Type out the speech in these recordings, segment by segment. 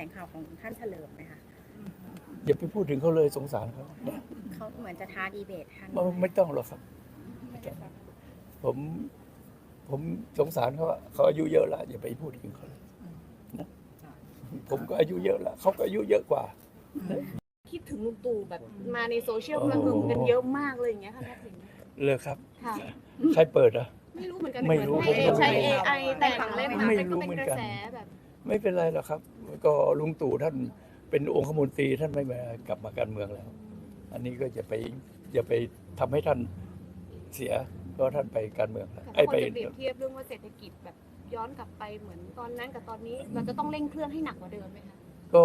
ลงข่าวของท่านเฉลิมไหมคะอย่าไปพูดถึงเขาเลยสงสารเขานะเขาเหมือนจะท้าดีเบตท่านไม่ไม่ต้องหรอกครับไม่ต้องผมผมสงสารเขาอะเขาอายุเยอะแล้วอย่าไปพูดถึงเขาเลยนะผมก็อายุเยอะแล้วเขาก็อายุเยอะกว่าคิดถึงลุงตู่แบบมาในโซเชียลโอ้มันหึงกันเยอะมากเลยอย่างเงี้ยค่ะทักษิณเลยครับค่ะใครเปิดอะไม่รู้เหมือนกันไม่รู้เหมือนใช้ AI แต่งเล่นมาไม่เป็นรู้ก็เป็นเหมือนกระกันแสแบบ ไม่เป็นไรหรอกครับ ก็ลุงตู่ท่านเป็นองคมนตรีท่านไม่มากลับมาการเมืองแล้ว อันนี้ก็อย่าไปอย่าไปทำให้ท่านเสียก็ท่านไปการเมืองแล้วแต่ไอ้คนไปจะเปรียบเทียบเรื่องว่าเศรษฐกิจแบบย้อนกลับไปเหมือนตอนนั้นกับตอนนี้ เราจะต้องเร่งเครื่องให้หนักกว่าเดิมไหมคะก็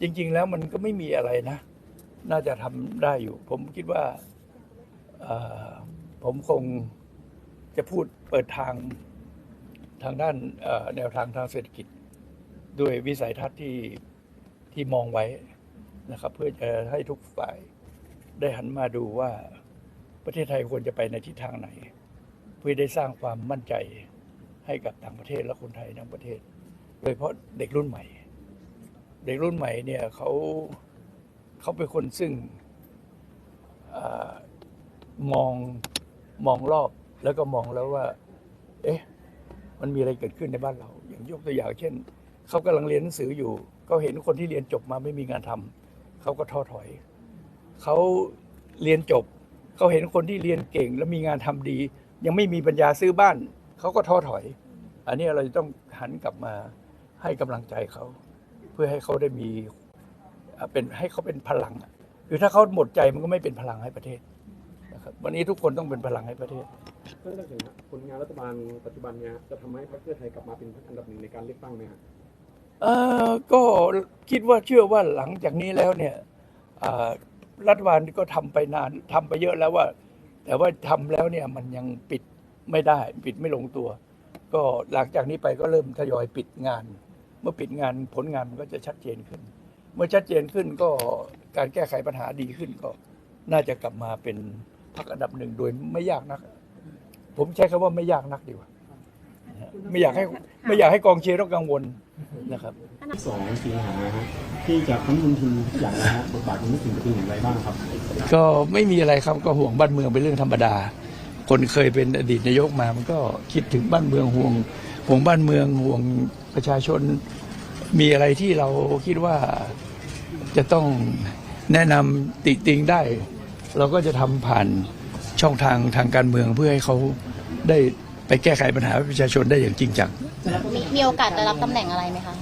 จริง ๆ แล้วมันก็ไม่มีอะไรนะ น่าจะทำได้อยู่ ผมคิดว่าเอ่อผมคงจะพูดเปิดทาง ทางด้านแนวทางทางเศรษฐกิจ ด้วยวิสัยทัศน์ที่ที่มองไว้นะครับ เพื่อจะให้ทุกฝ่ายได้หันมาดูว่าประเทศไทยควรจะไปในทิศทางไหน เพื่อได้สร้างความมั่นใจให้กับต่างประเทศและคนไทยทั้งประเทศ โดยเฉพาะเด็กรุ่นใหม่ เด็กรุ่นใหม่เนี่ยเขาเขาเป็นคนซึ่งอมองมองรอบแล้วก็มองแล้วว่า เอ๊ะ มันมีอะไรเกิดขึ้นในบ้านเรา อย่างยกตัวอย่างเช่นเขากำลังเรียนหนังสืออยู่ ก็เห็นคนที่เรียนจบมาไม่มีงานทำเขาก็ท้อถอย เขาเรียนจบ เขาเห็นคนที่เรียนเก่ง แล้วมีงานทำดี ยังไม่มีปัญญาซื้อบ้าน เขาก็ท้อถอย อันนี้เราจะต้องหันกลับมาให้กำลังใจเขา เพื่อให้เขาได้มีเป็นให้เขาเป็นพลังคือถ้าเขาหมดใจมันก็ไม่เป็นพลังให้ประเทศนะครับวันนี้ทุกคนต้องเป็นพลังให้ประเทศท่านทักษิณครับผลงานรัฐบาลปัจจุบันเนี้ยจะทำให้พรรคเพื่อไทยกลับมาเป็นอันดับหนึ่งในการเลือกตั้งไหมครับเออก็คิดว่าเชื่อว่าหลังจากนี้แล้วเนี่ยรัฐบาลก็ทำไปนานทำไปเยอะแล้วว่า แต่ว่าทำแล้วเนี่ยมันยังปิดไม่ได้ ปิดไม่ลงตัว ก็หลังจากนี้ไปก็เริ่มทยอยปิดงาน เมื่อปิดงานผลงานมันก็จะชัดเจนขึ้น เมื่อชัดเจนขึ้นก็การแก้ไขปัญหาดีขึ้นก็น่าจะกลับมาเป็นพรรคอันดับหนึ่งโดยไม่ยากนัก ผมใช้คำว่าไม่ยากนักดีกว่านะฮะไม่อยากให้ไม่อยากให้กองเชียร์ต้องกังวลนะครับสองสิงหาฮะที่จะทั้งลงทุนทุกอย่างนะฮะบทบาทของนักสินจะเป็นอย่างไรบ้างครับ ก็ไม่มีอะไรครับก็ห่วงบ้านเมืองเป็นเรื่องธรรมดา คนเคยเป็นอดีตนายกมา มันก็คิดถึงบ้านเมืองห่วงห่วงบ้านเมืองห่วงประชาชน มีอะไรที่เราคิดว่าจะต้องแนะนำติติงได้ เราก็จะทำผ่านช่องทางทางการเมืองเพื่อให้เขา ได้ไปแก้ไขปัญหาให้ประชาชนได้อย่างจริงจัง มีมีโอกาสจะรับตำแหน่งอะไรไหมคะ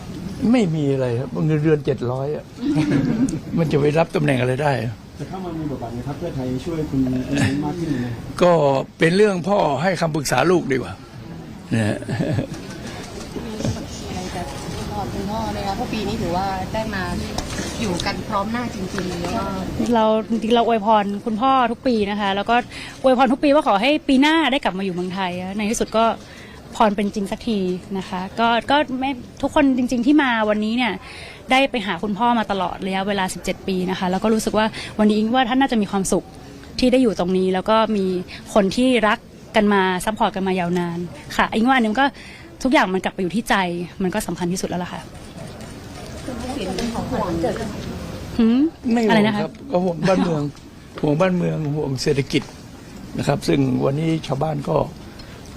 ไม่มีอะไรครับเงินเดือนเจ็ดร้อยอะมันจะไปรับตำแหน่งอะไรได้ จะเข้ามามีบทบาทในพรรคเพื่อไทยช่วยคุณอุ้งอิ๊งมากขึ้นไหมครับก็เป็นเรื่องพ่อให้คำปรึกษาลูกดีกว่านะฮะอะไรจะพอคุณพ่อไหมคะเพราะปีนี้ถือว่าได้มา อยู่กันพร้อมหน้าจริงๆแล้วก็เราจริงๆเราอวยพรคุณพ่อทุกปีนะคะ แล้วก็อวยพรทุกปีว่าขอให้ปีหน้าได้กลับมาอยู่เมืองไทยในที่สุดก็พรเป็นจริงสักทีนะคะ ก็ก็ไม่ทุกคนจริง ๆ ที่มาวันนี้เนี่ยได้ไปหาคุณพ่อมาตลอดระยะเวลา 17 ปีนะคะ แล้วก็รู้สึกว่าวันนี้อิงว่าท่านน่าจะมีความสุขที่ได้อยู่ตรงนี้ แล้วก็มีคนที่รักกันมาซัพพอร์ตกันมายาวนานค่ะอิงว่าอันนี้มันก็ทุกอย่างมันกลับไปอยู่ที่ใจมันก็สำคัญที่สุดแล้วล่ะค่ะ หืมไม่ห่อะไรวงนะคะ ครับก็ห่วงบ้านเมือง ห่วงบ้านเมืองห่วงเศรษฐกิจนะครับ ซึ่งวันนี้ชาวบ้านก็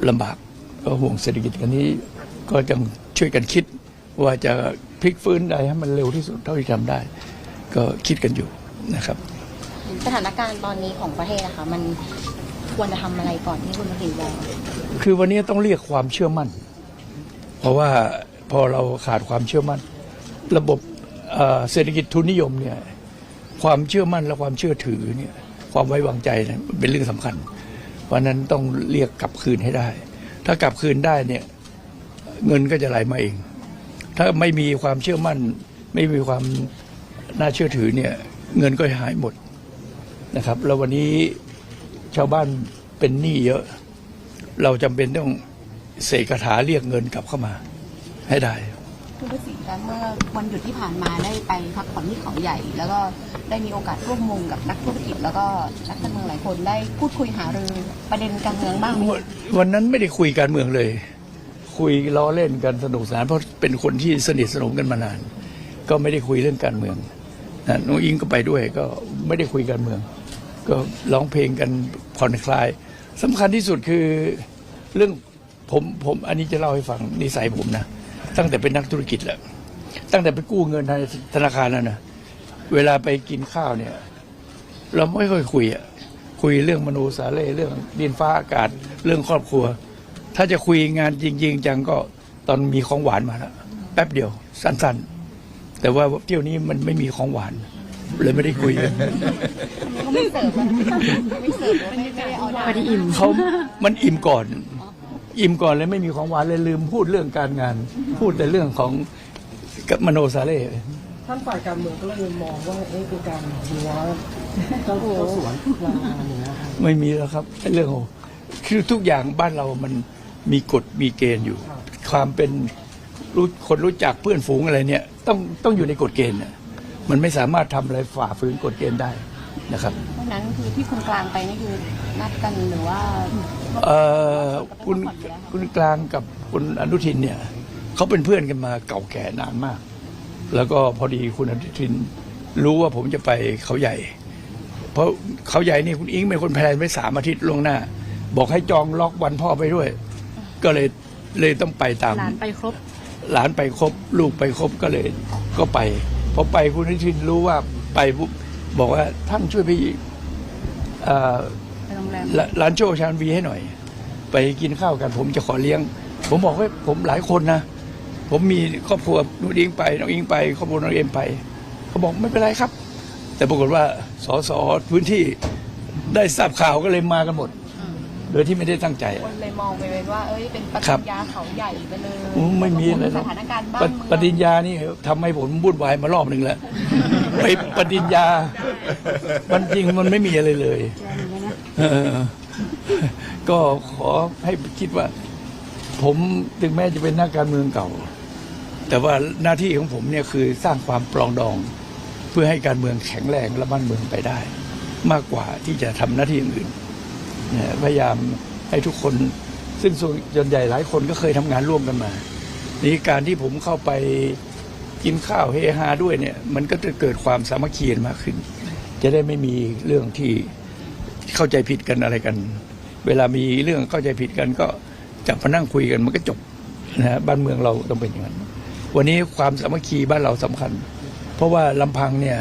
ลำบากก็ห่วงเศรษฐกิจกันนี้ ก็ต้องช่วยกันคิดว่าจะพลิกฟื้นได้ให้มันเร็วที่สุดเท่าที่ทำได้ ก็คิดกันอยู่นะครับ สถานการณ์ตอนนี้ของประเทศนะคะมันควรจะทำอะไรก่อนที่คุณทักษิณจะคือวันนี้ต้องเรียกความเชื่อมั่น เพราะว่าพอเราขาดความเชื่อมั่น ระบบ เศรษฐกิจทุนนิยมเนี่ยความเชื่อมั่นและความเชื่อถือเนี่ยความไว้วางใจเนี่ยเป็นเรื่องสำคัญ เพราะนั้นต้องเรียกกลับคืนให้ได้ ถ้ากลับคืนได้เนี่ยเงินก็จะไหลมาเอง ถ้าไม่มีความเชื่อมั่น ไม่มีความน่าเชื่อถือเนี่ยเงินก็หายหมดนะครับ แล้ววันนี้ชาวบ้านเป็นหนี้เยอะ เราจำเป็นต้องเสกคาถาเรียกเงินกลับเข้ามาให้ได้ คุณทักษิณคะเมื่อวันหยุดที่ผ่านมาได้ไปพักผ่อนที่เขาใหญ่ แล้วก็ได้มีโอกาสร่วมวงกับนักธุรกิจ แล้วก็นักการเมืองหลายคนได้พูดคุยหารือประเด็นการเมืองบ้างไหมวันนั้นไม่ได้คุยการเมืองเลย คุยล้อเล่นกันสนุกสนานเพราะเป็นคนที่สนิทสนมกันมานาน ก็ไม่ได้คุยเรื่องการเมืองนะน้องอิงก็ไปด้วยก็ไม่ได้คุยการเมือง ก็ร้องเพลงกันผ่อนคลายสำคัญที่สุดคือเรื่องผมผมอันนี้จะเล่าให้ฟังนิสัยผมนะ ตั้งแต่เป็นนักธุรกิจแล้วตั้งแต่ไปกู้เงินในธนาคารแล้วนะเวลาไปกินข้าวเนี่ย เราไม่ค่อยคุยอะคุยเรื่องมโนสาเร่เรื่องดินฟ้าอากาศเรื่องครอบครัว ถ้าจะคุยงานจริง ๆ จังก็ตอนมีของหวานมาแล้วแป๊บเดียว สั้นๆ แต่ว่าเที่ยวนี้มันไม่มีของหวาน เลยไม่ได้คุยกันเขาไม่เสิร์ฟอะไม่เสิร์ฟไม่ไม่ได้เอาได้พอดีอิ่มเขามันอิ่มก่อน อิ่มก่อนเลยไม่มีของหวานเลยลืมพูดเรื่องการงาน พูดแต่เรื่องของกับมโนสาเร่ท่านฝ่ายการเมืองก็เลยมองว่าเอ๊ะเป็นการหัวเจ้าเจ้าสวนลาอย่างเงี้ยไม่มีแล้วครับเรื่องของคือทุกอย่างบ้านเรามันมีกฎมีเกณฑ์อยู่ ความเป็นรู้คนรู้จักเพื่อนฝูงอะไรเนี่ย ต้องต้องอยู่ในกฎเกณฑ์น่ะมันไม่สามารถทำอะไรฝ่าฝืนกฎเกณฑ์ได้ นะครับเพราะฉะนั้นคือที่คุณกลางไปนี่คือนัดกันหรือว่าเอ่อคุณคุณกลางกับคุณอนุทินเนี่ยเขาเป็นเพื่อนกันมาเก่าแก่นานมาก แล้วก็พอดีคุณอนุทินรู้ว่าผมจะไปเขาใหญ่ เพราะเขาใหญ่นี่คุณอิงเป็นคนแพลนไว้สามอาทิตย์ล่วงหน้า บอกให้จองล็อกวันพ่อไปด้วย ก็เลยเลยต้องไปตาม หลานไปครบ หลานไปครบ ลูกไปครบก็เลย ก็ไปพอไปคุณอนุทินรู้ว่าไปปุ๊บ บอกว่าท่านช่วยไปเอ่อไปโรงแรมร้าร้านโชคชานวีให้หน่อย ไปกินข้าวกัน ผมจะขอเลี้ยง ผมบอกว่าผมหลายคนนะ ผมมีครอบครัวน้องอิงไปน้องอิงไปครอบครัวน้องเอ็มไป เขาบอกไม่เป็นไรครับ แต่ปรากฏว่าสสพื้นที่ได้ทราบข่าวก็เลยมากันหมด โดยที่ไม่ได้ตั้งใจ คนเลยมองไปเป็นว่า เอ้ย เป็นปครัฏิบ ญญาเขาใหญ่ไปเลยอืมไม่มีอะไรหรสอกถานการณ์บ้าปนเมืองปฏิญญานี่ทำให้ผมวุ่นวายมารอบหนึ่งแล้ว ไปปฏิญญา มันจริงมันไม่มีอะไรเลยเออก็ขอให้คิดว่า ผมถึงแม้จะเป็นนักการเมืองเก่า แต่ว่าหน้าที่ของผมเนี่ยคือสร้างความปรองดอง เพื่อให้การเมืองแข็งแรงและบ้านเมืองไปได้ มากกว่าที่จะทำหน้าที่อื่นเนี่ย พยายามให้ทุกคน ซึ่งส่วนใหญ่หลายคนก็เคยทำงานร่วมกันมานี่การที่ผมเข้าไปกินข้าวเฮฮาด้วยเนี่ย มันก็จะเกิดความสามัคคีมากขึ้น จะได้ไม่มีเรื่องที่เข้าใจผิดกันอะไรกัน เวลามีเรื่องเข้าใจผิดกันก็จับมานั่งคุยกันมันก็จบนะฮะบ้านเมืองเราต้องเป็นอย่างนั้น วันนี้ความสามัคคีบ้านเราสำคัญ เพราะว่าลำพังเนี่ย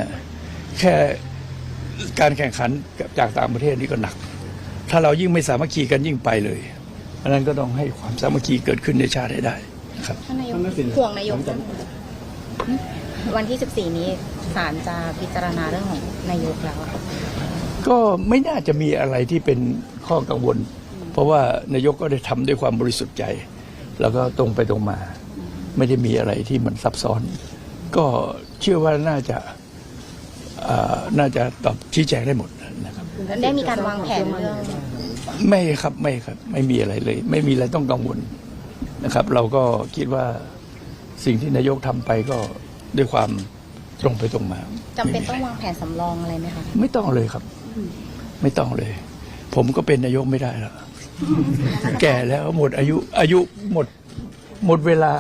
แค่การแข่งขันจากต่างประเทศนี่ก็หนัก ถ้าเรายิ่งไม่สามัคคีกันยิ่งไปเลยเพราะฉะนั้นก็ต้องให้ความสามัคคีเกิดขึ้นในชาติให้ได้นะครับท่านนายกท่านทักษิณห่วงนายกหลังจากวันที่ 14 นี้ศาลจะพิจารณาเรื่องของนายกแล้วอะก็ไม่น่าจะมีอะไรที่เป็นข้อกังวล เพราะว่านายกก็ได้ทำด้วยความบริสุทธิ์ใจ แล้วก็ตรงไปตรงมา ไม่ได้มีอะไรที่มันซับซ้อน ก็เชื่อว่าน่าจะอ่าน่าจะตอบชี้แจงได้หมดนะครับได้มีการวางแผนเรื่อง ไม่ครับไม่ครับ ไม่มีอะไรเลย ไม่มีอะไรต้องกังวลนะครับ เราก็คิดว่าสิ่งที่นายกทำไปก็ด้วยความตรงไปตรงมาจำเป็นต้องไม่มีะไรวางแผนสำรองอะไรไหมคะไม่ต้องเลยครับ ไม่ต้องเลย ผมก็เป็นนายกไม่ได้แล้วแก่แล้วหมดอายุอายุหมดหมดเวลา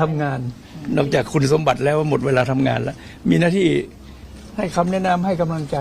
ทำงาน นอกจากคุณสมบัติแล้วหมดเวลาทำงานแล้ว มีหน้าที่ให้คำแนะนำให้กำลังใจ